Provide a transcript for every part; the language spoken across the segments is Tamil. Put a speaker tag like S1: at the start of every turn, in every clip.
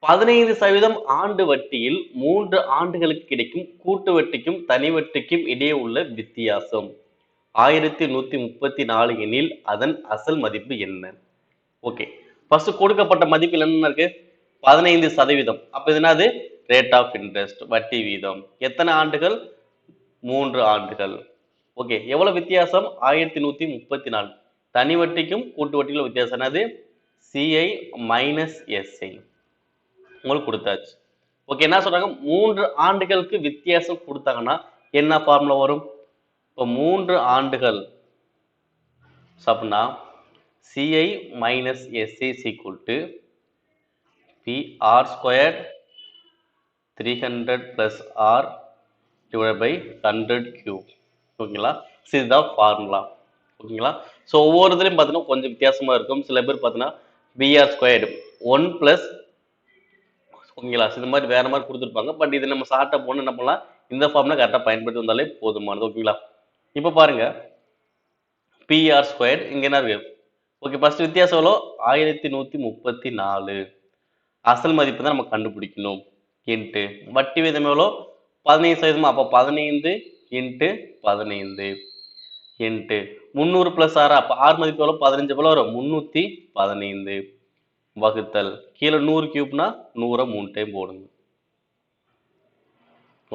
S1: பதினைந்து சதவீதம் ஆண்டு வட்டியில் மூன்று ஆண்டுகளுக்கு கிடைக்கும் கூட்டு வட்டிக்கும் தனி வட்டிக்கும் இடையே உள்ள வித்தியாசம். ஆயிரத்தி நூத்தி முப்பத்தி நாலு எனில் அதன் அசல் மதிப்பு என்ன? ஓகே. ஃபர்ஸ்ட் கொடுக்கப்பட்ட மதிப்பில் என்ன இருக்கு? பதினைந்து சதவீதம். அப்ப என்னது? ரேட் ஆஃப் இன்ட்ரெஸ்ட் வட்டி வீதம். எத்தனை ஆண்டுகள்? மூன்று ஆண்டுகள். ஓகே. எவ்வளவு வித்தியாசம்? ஆயிரத்தி நூத்தி முப்பத்தி நாலு. தனி வட்டிக்கும் கூட்டு வட்டிக்கும் வித்தியாசம் என்னது? சிஐ மைனஸ் எஸ்ஐ உங்களுக்கு கொடுத்தாச்சு. ஓகே என்ன சொல்றாங்க? மூன்று ஆண்டுகளுக்கு வித்தியாசம் கொடுத்தாங்கன்னா என்ன ஃபார்முலா வரும்? இப்போ மூன்று ஆண்டுகள். So, அப்படின்னா CI minus SC equal to PR square three hundred plus R divide by hundred cube ஓகேங்களா So, இதுதான் ஃபார்முலா ஓகேங்களா ஸோ ஒவ்வொரு இதுலையும் பார்த்தீங்கன்னா கொஞ்சம் வித்தியாசமாக இருக்கும். சில பேர் பார்த்தீங்கன்னா பிஆர் ஸ்கொயர்டு ஒன் ப்ளஸ் ஓகேங்களா? இந்த மாதிரி வேற மாதிரி கொடுத்துருப்பாங்க. பட் இது நம்ம ஷார்ட்டாக போன என்ன பண்ணலாம்? இந்த ஃபார்ம்ல கரெக்டாக பயன்படுத்தி வந்தாலே போதுமானது. ஓகேங்களா? இப்போ பாருங்க. பிஆர் ஸ்கொயர் இங்க என்ன இருக்கு? ஓகே ஃபர்ஸ்ட் வித்தியாசம் எவ்வளோ? ஆயிரத்தி நூத்தி முப்பத்தி நாலு. அசல் மதிப்பு தான் நம்ம கண்டுபிடிக்கணும். இன்ட்டு வட்டி வீதம் எவ்வளோ? பதினைந்து சதவீதம்? அப்போ பதினைந்து இன்ட்டு பதினைந்து. இன்ட்டு முந்நூறு ப்ளஸ் ஆறு? அப்போ ஆறு மதிப்பு எவ்வளோ? பதினஞ்சு எவ்வளோ வரும்? முந்நூற்றி பதினைந்து. வகுத்தல். கீழே நூறு கியூப்னா நூறை மூணு டைம் போடுங்க.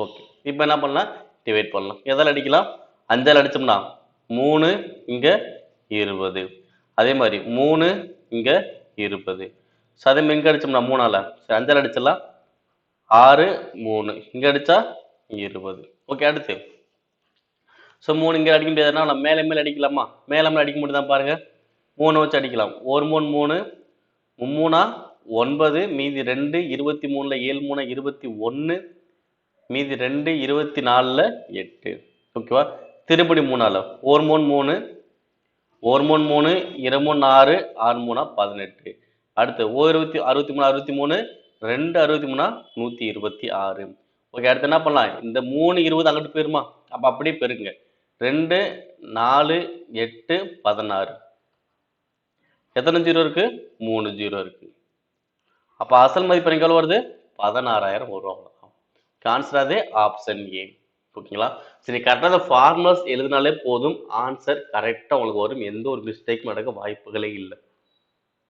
S1: ஓகே இப்போ என்ன பண்ணலாம்? டிவைட் பண்ணலாம். எதால் அடிக்கலாம்? அஞ்சால் அடிச்சோம்னா மூணு இங்கே இருபது. அதே மாதிரி மூணு இங்கே இருபது. ஸோ அதே மாதிரி இங்கே அடிச்சோம்னா மூணால. சரி அஞ்சால் அடிச்சிடலாம். ஆறு மூணு. இங்கே அடிச்சா இருபது. ஓகே அடுத்து. ஸோ மூணு இங்கே அடிக்க முடியாதுன்னா நம்ம மேலே மேலே அடிக்கலாமா? மேலே மேலே அடிக்க முடியுதான் பாருங்க. மூணு வச்சு அடிக்கலாம். ஒரு மூணு மூணு. மும்மூணா? ஒன்பது மீதி ரெண்டு இருபத்தி மூணில் ஏழு மூணு இருபத்தி ஒன்று மீதி ரெண்டு இருபத்தி நாலில் எட்டு. ஓகேவா திருப்படி மூணால. ஒரு மூணு மூணு. ஒரு மூணு மூணு. இரு மூணு ஆறு. ஆறு மூணா பதினெட்டு. அடுத்து ஓ இருபத்தி அறுபத்தி மூணு அறுபத்தி மூணு. ரெண்டு அறுபத்தி மூணா நூற்றி இருபத்தி ஆறு. ஓகே அடுத்து என்ன பண்ணலாம்? இந்த மூணு இருபது அங்கிட்டு போயிருமா? அப்போ அப்படியே பெருங்க. ரெண்டு நாலு எட்டு பதினாறு. எத்தனை ஜீரோ இருக்கு? மூணு ஜீரோ இருக்கு. அப்ப அசல் மதிப்பு எனக்கு வருது? பதினாறாயிரம் வரும் அவ்வளவுதான். ஆன்சர் அது ஆப்ஷன் ஏ ஓகேங்களா? சரி கரெக்டாக ஃபார்முலாஸ் எழுதினாலே போதும். ஆன்சர் கரெக்டாக உங்களுக்கு வரும். எந்த ஒரு மிஸ்டேக்கும் நடக்க வாய்ப்புகளே இல்லை.